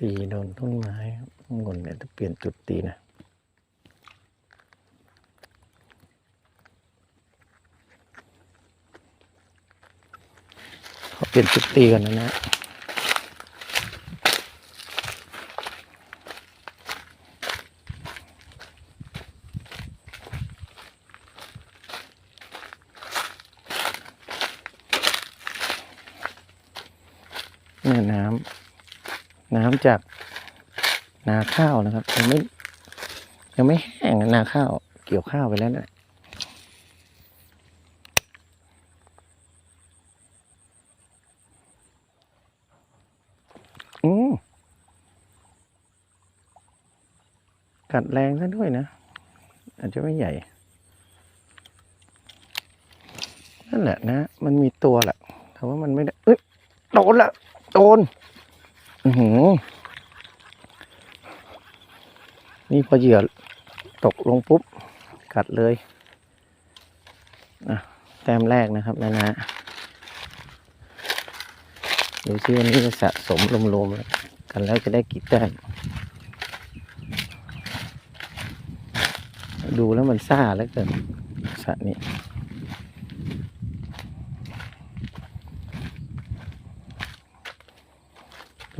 ตีโดนต้นไม้ข้างบนเนี่ยจะเปลี่ยนจุดตีนะขอเปลี่ยนจุดตีกันนะนะเนี่ยน้ำ น้ำจากนาข้าวนะครับยังไม่ยังไม่แห้งนะนาข้าวเกี่ยวข้าวไปแล้วนะอืมกัดแรงซะด้วยนะ อาจจะไม่ใหญ่ นั่นแหละนะ มันมีตัวแหละแต่ว่ามันไม่ได้เอ้ยโดนละโดน อือหือ นี่พอเหยื่อตกลงปุ๊บ กัดเลยอะแต้มแรกนะครับนะนะดูซิวันนี้จะสะสมรวมๆกันแล้วจะได้กี่แต้มดูแล้วมันซ่าแล้วเกินสะนี้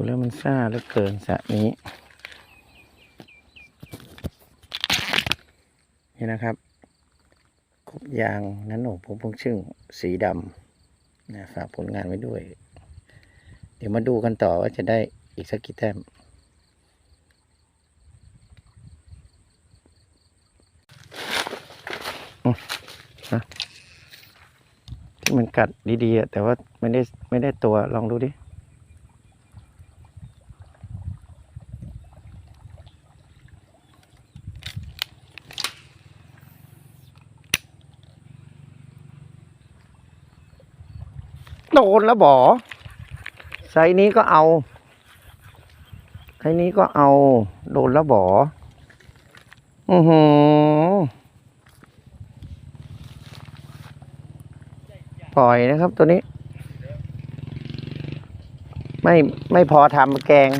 ดูแล้วมันซ่าเหลือเกินสระนี้ นี่นะครับกบยางนั้นโหนผมพงชึ่งสีดำนะฝากผลงานไว้ด้วย เดี๋ยวมาดูกันต่อว่าจะได้อีกสักกี่แต้มที่มันกัดดีๆแต่ว่าไม่ได้ไม่ได้ตัวลองดูดิ โดนแล้วบอไซนี้ก็เอาไซนี้ก็เอา โดนแล้วบออือหือปล่อยนะครับตัวนี้ ไม่ไม่พอทำแกง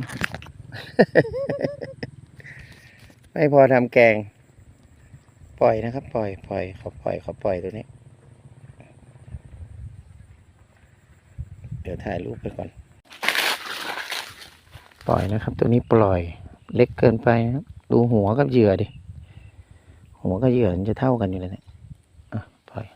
ไม่พอทำแกง ปล่อยนะครับ ปล่อยปล่อยขอปล่อยขอปล่อยตัวนี้ี๋ยวถ่ายรูปไปก่อน ปล่อยนะครับ ตัวนี้ปล่อยเล็กเกินไปนะดูหัวกับเหยื่อดิ หัวกับเหยื่อมันจะเท่ากันอยู่เลยเนะี่ยอะปล่อย